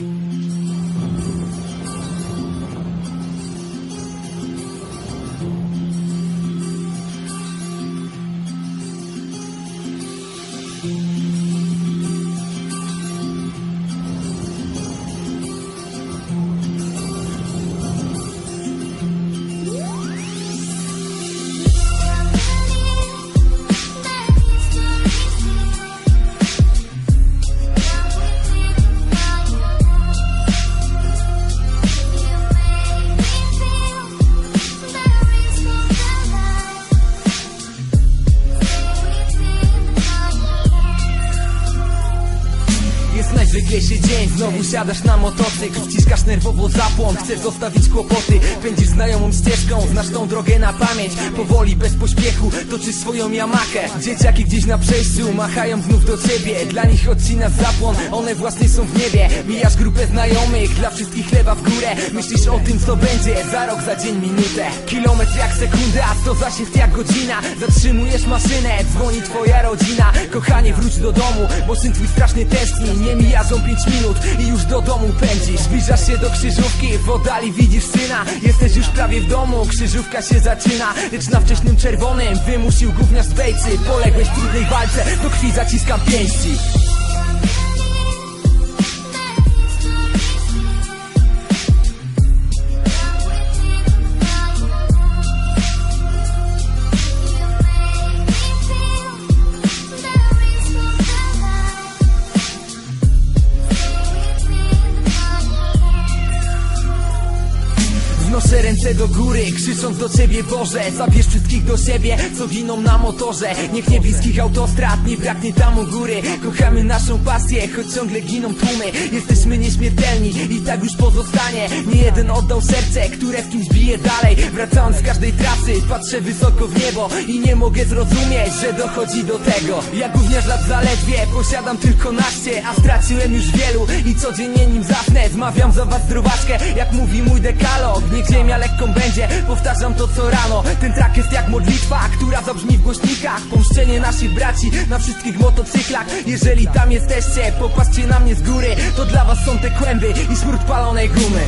Mm-hmm. Jest najzwyklejszy dzień, znowu siadasz na motocykl Wciskasz nerwowo zapłon, chcesz zostawić kłopoty Pędzisz znajomą ścieżką, znasz tą drogę na pamięć Powoli, bez pośpiechu, toczysz swoją jamakę. Dzieciaki gdzieś na przejściu, machają znów do ciebie. Dla nich odcinasz zapłon, one właśnie są w niebie. Mijasz grupę znajomych, dla wszystkich chleba w górę. Myślisz o tym co będzie, za rok, za dzień, minutę. Kilometr jak sekunda, to zasięg jak godzina. Zatrzymujesz maszynę, dzwoni twoja rodzina. Kochanie wróć do domu, bo syn twój strasznie tęskni. Nie mijadzą pięć minut i już do domu pędzisz. Zbliżasz się do krzyżówki, w oddali widzisz syna. Jesteś już prawie w domu, krzyżówka się zaczyna. Lecz na wcześnym czerwonym wymusił gówniarz z bejcy. Poległeś w trudnej walce, do krwi zaciskam pięści Wnoszę ręce do góry, krzycząc do ciebie Boże. Zabierz wszystkich do siebie, co giną na motorze. Niech nie bliskich autostrad, nie braknie tam u góry. Kochamy naszą pasję, choć ciągle giną tłumy. Jesteśmy nieśmiertelni i tak już pozostanie. Nie jeden oddał serce, które w kimś bije dalej. Wracając z każdej trasy, patrzę wysoko w niebo I nie mogę zrozumieć, że dochodzi do tego. Ja gówniarz lat zaledwie, posiadam tylko naście A straciłem już wielu. I codziennie nim zasnę Zmawiam za was zdrowaczkę, jak mówi mój dekalog Niech ziemia lekką będzie, powtarzam to co rano. Ten track jest jak modlitwa, która zabrzmi w głośnikach. Pomszczenie naszych braci na wszystkich motocyklach. Jeżeli tam jesteście, popatrzcie na mnie z góry. To dla was są te kłęby i smród palonej gumy